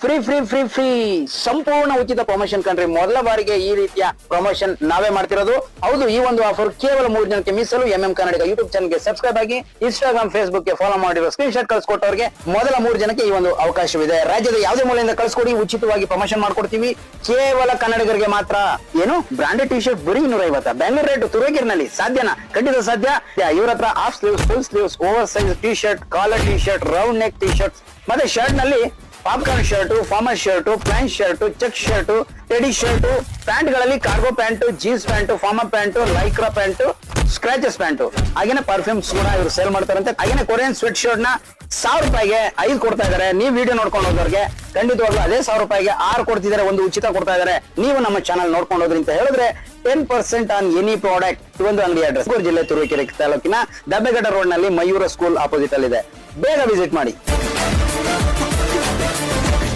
Free free free free. ಸಂಪೂರ್ಣ ಉಚಿತ promotion ಕಣ್ರಿ. ಮೊದಲ ಬಾರಿಗೆ ಈ ರೀತಿಯ ಪ್ರಮೋಷನ್ ನಾವೇ ಮಾಡ್ತಿರೋದು. ಹೌದು, ಈ ಒಂದು ಆಫರ್ ಕೇವಲ ಮೂರು ಜನಕ್ಕೆ ಮೀಸಲು ಎಂ ಎಂ ಕನ್ನಡಿಗ ಯೂಟ್ಯೂಬ್ ಚಾನಲ್ಗೆ ಸಬ್ಸ್ಕ್ರೈಬ್ ಆಗಿ ಇನ್ಸ್ಟಾಗ್ರಾಮ್ ಫೇಸ್ಬುಕ್ಗೆ ಫಾಲೋ ಮಾಡಿರೋ ಸ್ಕ್ರೀನ್ ಶಾಟ್ ಕಳ್ಸಿಕೊಟ್ಟವರಿಗೆ ಮೊದಲ ಮೂರು ಜನಕ್ಕೆ ಈ ಒಂದು ಅವಕಾಶವಿದೆ. ರಾಜ್ಯದ ಯಾವುದೇ ಮೂಲೆಯಿಂದ ಕಳ್ಸಿಕೊಡಿ, ಉಚಿತವಾಗಿ ಪ್ರಮೋಷನ್ ಮಾಡ್ಕೊಡ್ತೀವಿ. ಕೇವಲ ಕನ್ನಡಿಗರಿಗೆ ಮಾತ್ರ. ಏನು? ಬ್ರಾಂಡೆಡ್ ಟಿ ಶರ್ಟ್ ಬರೀ ಇನ್ನೂರ ಐವತ್ತ ಬೆಂಗಳೂರು ರೇಟ್ ತುರುವೇಕೆರೆನಲ್ಲಿ ಸಾಧ್ಯನಾ? ಖಂಡಿತ ಸಾಧ್ಯ. ಇವ್ರ ಹತ್ರ half sleeves full sleeves over size T shirt collar T shirt round neck T shirt ಮತ್ತೆ ಶರ್ಟ್ನಲ್ಲಿ popcorn shirt, formal shirt, pant shirt, check shirt, teddy shirt ಪ್ಯಾಂಟ್ಗಳಲ್ಲಿ cargo pant, jeans pant, formal pant, Lycra pant, scratches pant. ಹಾಗೇನೆ perfumes ಕೂಡ ಇವರು sale ಮಾಡ್ತಾರಂತೆ. ಹಾಗೇನೆ Korean sweat ಶರ್ಟ್ನ ಸಾವಿರ ರೂಪಾಯಿಗೆ ಐದು ಕೊಡ್ತಾ ಇದಾರೆ ನೀವು ವಿಡಿಯೋ ನೋಡ್ಕೊಂಡು ಹೋದವ್ರಿಗೆ ಖಂಡಿತವಾಗ್ಲೂ ಅದೇ ಸಾವಿರ ರೂಪಾಯಿಗೆ ಆರು ಕೊಡ್ತಿದ್ದಾರೆ, ಒಂದು ಉಚಿತ ಕೊಡ್ತಾ ಇದಾರೆ ನೀವು ನಮ್ಮ ಚಾನಲ್ ನೋಡ್ಕೊಂಡು ಹೋದ್ರಿ ಅಂತ ಹೇಳಿದ್ರೆ ten percent on any product ಒಂದು ಅಂಗಡಿ ಅಡ್ರೆಸ್ ಜಿಲ್ಲೆ ತುರುವೇಕೆರೆ ತಾಲೂಕಿನ ದಬ್ಬೆಗಡ ರೋಡ್ನಲ್ಲಿ ಮಯೂರ ಸ್ಕೂಲ್ ಆಪೋಸಿಟ್ ಅಲ್ಲಿ ಇದೆ ಬೇಗ ವಿಸಿಟ್ ಮಾಡಿ.